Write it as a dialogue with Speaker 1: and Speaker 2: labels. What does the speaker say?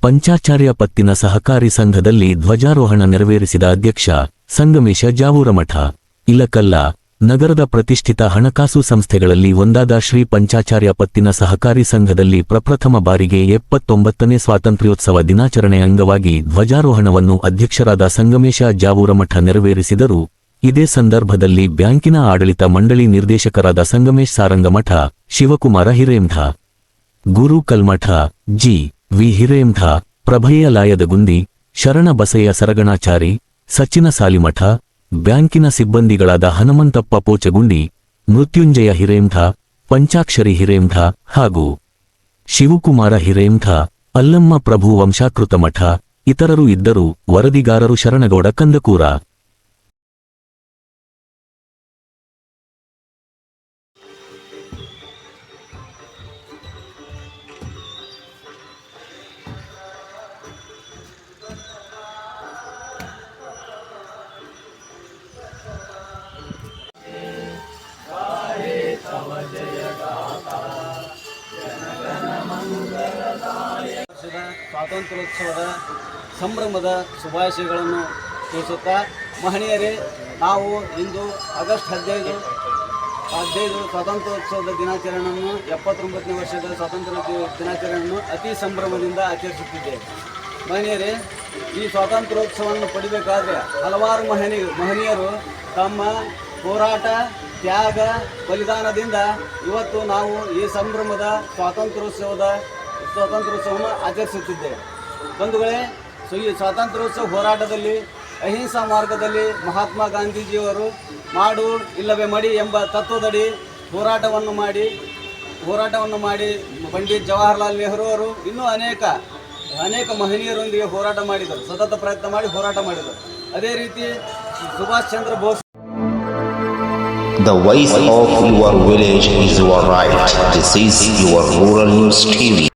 Speaker 1: ಪಂಚಾಚಾರ್ಯ ಪತ್ತಿನ ಸಹಕಾರಿ ಸಂಘದಲ್ಲಿ ಧ್ವಜಾರೋಹಣ ನೆರವೇರಿಸಿದ ಅಧ್ಯಕ್ಷ ಸಂಗಮೇಶ ಜಾವೂರಮಠ. ಇಲಕಲ್ಲ, ನಗರದ ಪ್ರತಿಷ್ಠಿತ ಹಣಕಾಸು ಸಂಸ್ಥೆಗಳಲ್ಲಿ ಒಂದಾದ ಶ್ರೀ ಪಂಚಾಚಾರ್ಯ ಪತ್ತಿನ ಸಹಕಾರಿ ಸಂಘದಲ್ಲಿ ಪ್ರಪ್ರಥಮ ಬಾರಿಗೆ ಎಪ್ಪತ್ತೊಂಬತ್ತನೇ ಸ್ವಾತಂತ್ರ್ಯೋತ್ಸವ ದಿನಾಚರಣೆ ಅಂಗವಾಗಿ ಧ್ವಜಾರೋಹಣವನ್ನು ಅಧ್ಯಕ್ಷರಾದ ಸಂಗಮೇಶ ಜಾವೂರಮಠ ನೆರವೇರಿಸಿದರು. ಇದೇ ಸಂದರ್ಭದಲ್ಲಿ ಬ್ಯಾಂಕಿನ ಆಡಳಿತ ಮಂಡಳಿ ನಿರ್ದೇಶಕರಾದ ಸಂಗಮೇಶ್ ಸಾರಂಗಮಠ, ಶಿವಕುಮಾರ ಹಿರೇಂಧ ಗುರು ಕಲ್ಮಠ, ಜಿ. ವಿ ಹಿರೇಂಧ ಪ್ರಭಯ್ಯ ಲಾಯದಗುಂದಿ ಶರಣ ಬಸೆಯ ಸರಗಣಾಚಾರಿ, ಸಚಿನ ಸಾಲಿಮಠ, ಬ್ಯಾಂಕಿನ ಸಿಬ್ಬಂದಿಗಳಾದ ಹನುಮಂತಪ್ಪ ಪೋಚಗುಂಡಿ, ಮೃತ್ಯುಂಜಯ ಹಿರೇಂಧ ಪಂಚಾಕ್ಷರಿ ಹಿರೇಂಧ ಹಾಗೂ ಶಿವಕುಮಾರ ಹಿರೇಂಧ ಅಲ್ಲಮ್ಮ ಪ್ರಭು ವಂಶಾಕೃತ ಮಠ, ಇತರರು ಇದ್ದರು ವರದಿಗಾರರು ಶರಣಗೌಡ ಕಂದಕೂರ.
Speaker 2: ಸ್ವಾತಂತ್ರ್ಯೋತ್ಸವದ ಸಂಭ್ರಮದ ಶುಭಾಶಯಗಳನ್ನು ತಿಳಿಸುತ್ತಾ, ಮಹನೀಯರೇ, ನಾವು ಇಂದು ಆಗಸ್ಟ್ ಹದಿನೈದು ಹದಿನೈದು ಸ್ವಾತಂತ್ರ್ಯೋತ್ಸವದ ದಿನಾಚರಣೆಯನ್ನು, ಎಪ್ಪತ್ತೊಂಬತ್ತನೇ ವರ್ಷದ ಸ್ವಾತಂತ್ರ್ಯ ದಿನಾಚರಣೆಯನ್ನು ಅತಿ ಸಂಭ್ರಮದಿಂದ ಆಚರಿಸುತ್ತಿದ್ದೇವೆ. ಮಹನೀಯರೇ, ಈ ಸ್ವಾತಂತ್ರ್ಯೋತ್ಸವವನ್ನು ಪಡಿಬೇಕಾದ್ರೆ ಹಲವಾರು ಮಹನೀಯ ಮಹನೀಯರು ತಮ್ಮ ಹೋರಾಟ, ತ್ಯಾಗ, ಬಲಿದಾನದಿಂದ ಇವತ್ತು ನಾವು ಈ ಸಂಭ್ರಮದ ಸ್ವಾತಂತ್ರ್ಯೋತ್ಸವದ ಸ್ವಾತಂತ್ರ್ಯೋತ್ಸವವನ್ನು ಆಚರಿಸುತ್ತಿದ್ದೇವೆ ಬಂಧುಗಳೇ ಸೊ ಈ ಸ್ವಾತಂತ್ರ್ಯೋತ್ಸವ ಹೋರಾಟದಲ್ಲಿ, ಅಹಿಂಸಾ ಮಾರ್ಗದಲ್ಲಿ ಮಹಾತ್ಮ ಗಾಂಧೀಜಿಯವರು ಮಾಡು ಇಲ್ಲವೇ ಮಡಿ ಎಂಬ ತತ್ವದಡಿ ಹೋರಾಟವನ್ನು ಮಾಡಿ ಹೋರಾಟವನ್ನು ಮಾಡಿ ಪಂಡಿತ್ ಜವಾಹರ್ಲಾಲ್ ನೆಹರು ಅವರು ಇನ್ನೂ ಅನೇಕ ಅನೇಕ ಮಹನೀಯರೊಂದಿಗೆ ಹೋರಾಟ ಮಾಡಿದರು ಸತತ ಪ್ರಯತ್ನ ಮಾಡಿ ಹೋರಾಟ ಮಾಡಿದರು ಅದೇ ರೀತಿ Subhash Chandra Bose
Speaker 3: The voice of your village is your right. This is your rural news TV.